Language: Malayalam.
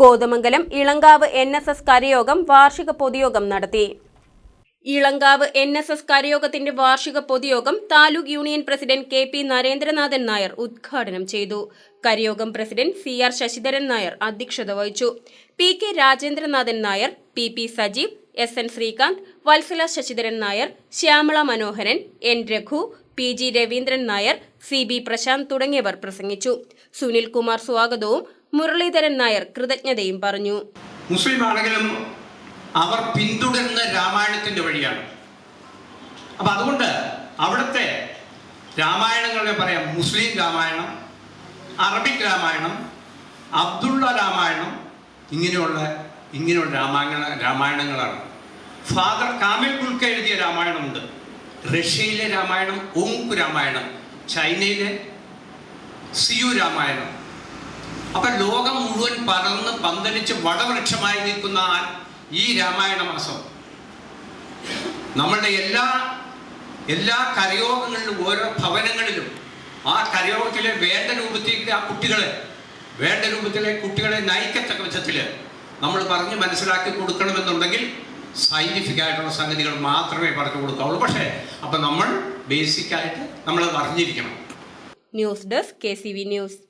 Kothamangalam Elankavu N S S കരയോഗം വാർഷിക പൊതുയോഗം നടത്തി. ഇളങ്കാവ് എൻ എസ് എസ് കരയോഗത്തിന്റെ വാർഷിക പൊതുയോഗം taluk union president K P Narendranathan Nair ഉദ്ഘാടനം ചെയ്തു. കരയോഗം president C R Sasidharan Nair അധ്യക്ഷത വഹിച്ചു. P K Rajendranathan Nair P P Sajeev S N Srikanth Vatsala Sasidharan Nair Shyamala Manoharan N Raghu P G Raveendran Nair C B Prashanth തുടങ്ങിയവർ പ്രസംഗിച്ചു. സുനിൽ കുമാർ സ്വാഗതവും മുരളീധരൻ നായർ കൃതജ്ഞതയും പറഞ്ഞു. മുസ്ലിം ആണെങ്കിലും അവർ പിന്തുടരുന്ന രാമായണത്തിന്റെ വഴിയാണ്. അപ്പൊ അതുകൊണ്ട് അവിടുത്തെ രാമായണങ്ങളെ പറയാം. മുസ്ലിം രാമായണം അറബിക് രാമായണം അബ്ദുള്ള രാമായണം ഇങ്ങനെയുള്ള ഇങ്ങനെയുള്ള രാമായണ രാമായണങ്ങളാണ്. ഫാദർ കാമിൽ കുൽക്ക എഴുതിയ രാമായണമുണ്ട്. റഷ്യയിലെ രാമായണം ഓങ്കു രാമായണം ചൈനയിലെ സിയു രാമായണം അപ്പൊ ലോകം മുഴുവൻ പറന്ന് പന്തലിച്ച് വടവൃക്ഷമായി നിൽക്കുന്ന ഈ രാമായണ മാസം. നമ്മളുടെ എല്ലാ എല്ലാ കരയോഗങ്ങളിലും ഓരോ ഭവനങ്ങളിലും ആ കരയോഗത്തിലെ വേണ്ട രൂപത്തിൽ ആ കുട്ടികളെ വേണ്ട രൂപത്തിലെ കുട്ടികളെ നയിക്കത്തക്ക വിധത്തിൽ നമ്മൾ പറഞ്ഞ് മനസ്സിലാക്കി കൊടുക്കണമെന്നുണ്ടെങ്കിൽ സയന്റിഫിക് ആയിട്ടുള്ള സംഗതികൾ മാത്രമേ പറഞ്ഞു കൊടുക്കാവുള്ളൂ. പക്ഷേ അപ്പം നമ്മൾ ബേസിക്കായിട്ട് നമ്മൾ അറിഞ്ഞിരിക്കണം. News desk K C V news.